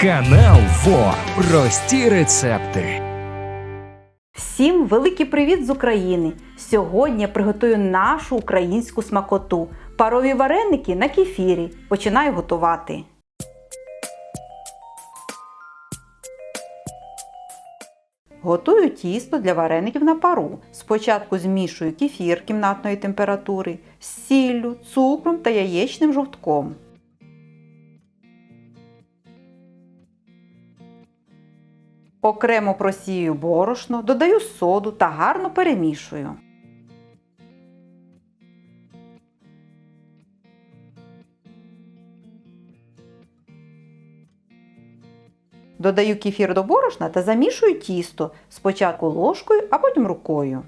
Канал ФО. Прості рецепти. Всім великий привіт з України! Сьогодні я приготую нашу українську смакоту. Парові вареники на кефірі. Починаю готувати. Готую тісто для вареників на пару. Спочатку змішую кефір кімнатної температури з сіллю, цукром та яєчним жовтком. Окремо просію борошно, додаю соду та гарно перемішую. Додаю кефір до борошна та замішую тісто спочатку ложкою, а потім рукою.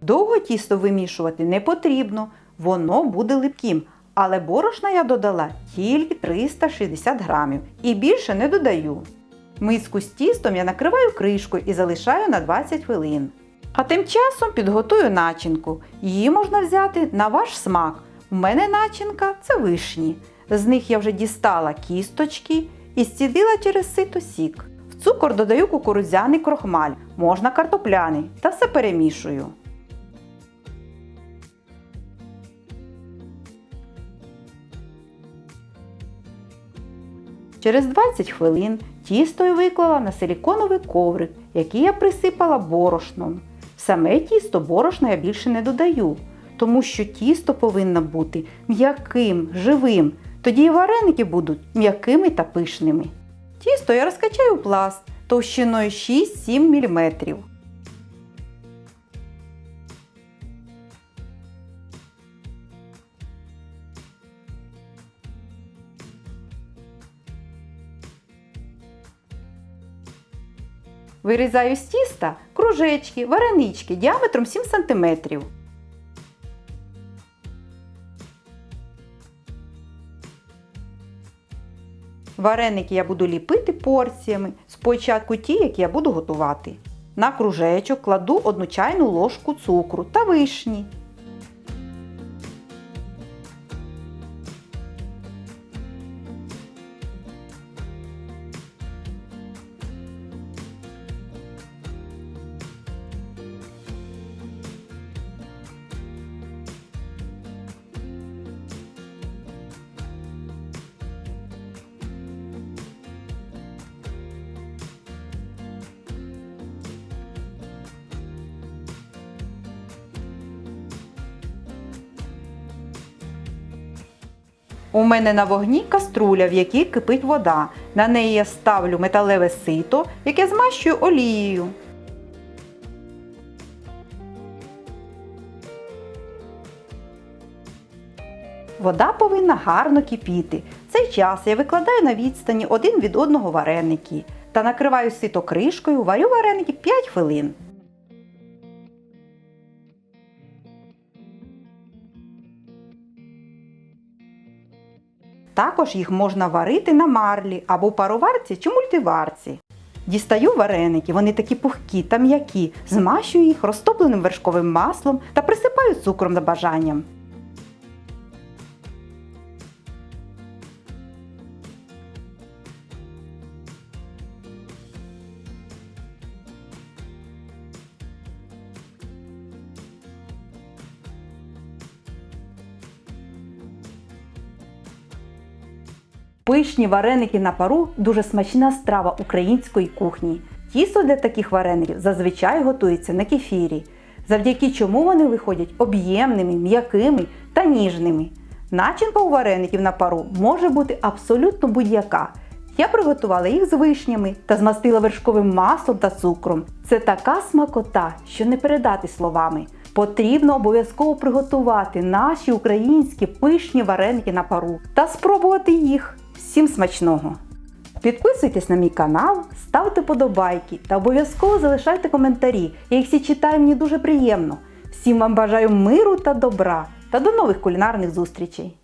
Довго тісто вимішувати не потрібно, воно буде липким. Але борошна я додала тільки 360 грамів і більше не додаю. Миску з тістом я накриваю кришкою і залишаю на 20 хвилин. А тим часом підготую начинку. Її можна взяти на ваш смак. У мене начинка це вишні. З них я вже дістала кісточки і зцідила через сито сік. В цукор додаю кукурудзяний крохмаль, можна картопляний та все перемішую. Через 20 хвилин тісто я виклала на силіконовий коврик, який я присипала борошном. Саме тісто борошна я більше не додаю, тому що тісто повинно бути м'яким, живим. Тоді і вареники будуть м'якими та пишними. Тісто я розкачаю пласт товщиною 6-7 мм. Вирізаю з тіста кружечки, варенички діаметром 7 см. Вареники я буду ліпити порціями, спочатку ті, які я буду готувати. На кружечок кладу одну чайну ложку цукру та вишні. У мене на вогні каструля, в якій кипить вода. На неї я ставлю металеве сито, яке змащую олією. Вода повинна гарно кипіти. Цей час я викладаю на відстані один від одного вареники та накриваю сито кришкою, варю вареники 5 хвилин. Також їх можна варити на марлі або пароварці чи мультиварці. Дістаю вареники, вони такі пухкі та м'які, змащую їх розтопленим вершковим маслом та присипаю цукром за бажанням. Пишні вареники на пару дуже смачна страва української кухні. Тісто для таких вареників зазвичай готується на кефірі, завдяки чому вони виходять об'ємними, м'якими та ніжними. Начинка у вареників на пару може бути абсолютно будь-яка. Я приготувала їх з вишнями та змастила вершковим маслом та цукром. Це така смакота, що не передати словами. Потрібно обов'язково приготувати наші українські пишні вареники на пару та спробувати їх. Всім смачного! Підписуйтесь на мій канал, ставте подобайки та обов'язково залишайте коментарі. Я їх всі читаю, мені дуже приємно. Всім вам бажаю миру та добра та до нових кулінарних зустрічей!